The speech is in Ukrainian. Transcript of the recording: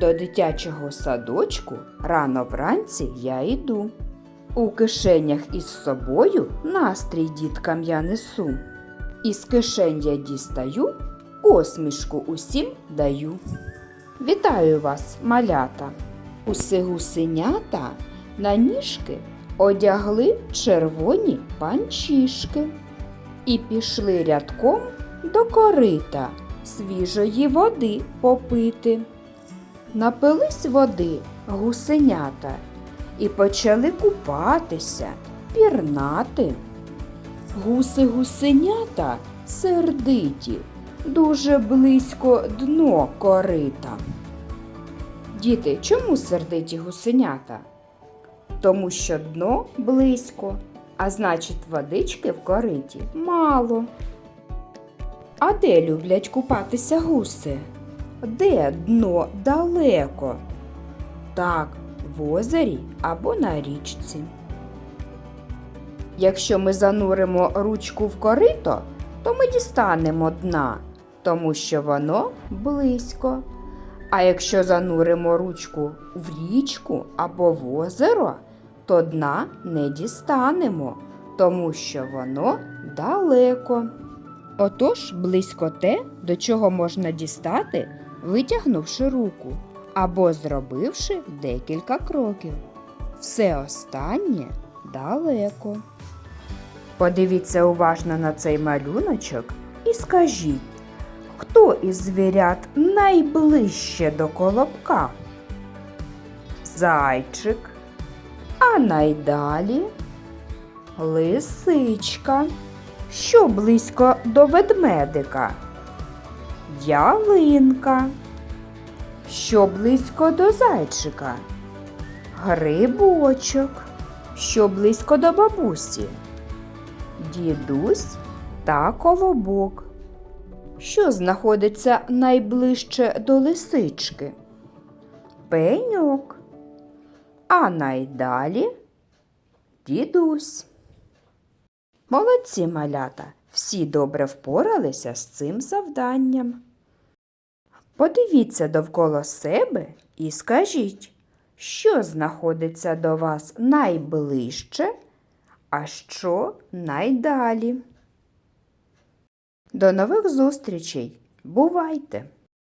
До дитячого садочку рано вранці я йду. У кишенях із собою настрій діткам я несу. Із кишень я дістаю, посмішку усім даю. Вітаю вас, малята! Усе гусенята на ніжки одягли червоні панчішки і пішли рядком до корита свіжої води попити. Напились води гусенята і почали купатися, пірнати. Гуси-гусенята сердиті, дуже близько дно корита. Діти, чому сердиті гусенята? Тому що дно близько, а значить водички в кориті мало. А де люблять купатися гуси? Де дно далеко? Так, в озері або на річці. Якщо ми зануримо ручку в корито, то ми дістанемо дна, тому що воно близько. А якщо зануримо ручку в річку або в озеро, то дна не дістанемо, тому що воно далеко. Отож, близько те, до чого можна дістати, витягнувши руку або зробивши декілька кроків. Все останнє далеко. Подивіться уважно на цей малюночок і скажіть, хто із звірят найближче до колобка? Зайчик, а найдалі лисичка. Що близько до ведмедика? Ялинка. Що близько до зайчика? Грибочок. Що близько до бабусі? Дідусь та колобок. Що знаходиться найближче до лисички? Пеньок. А найдалі дідусь. Молодці малята, всі добре впоралися з цим завданням. Подивіться довкола себе і скажіть, що знаходиться до вас найближче, а що найдалі. До нових зустрічей! Бувайте!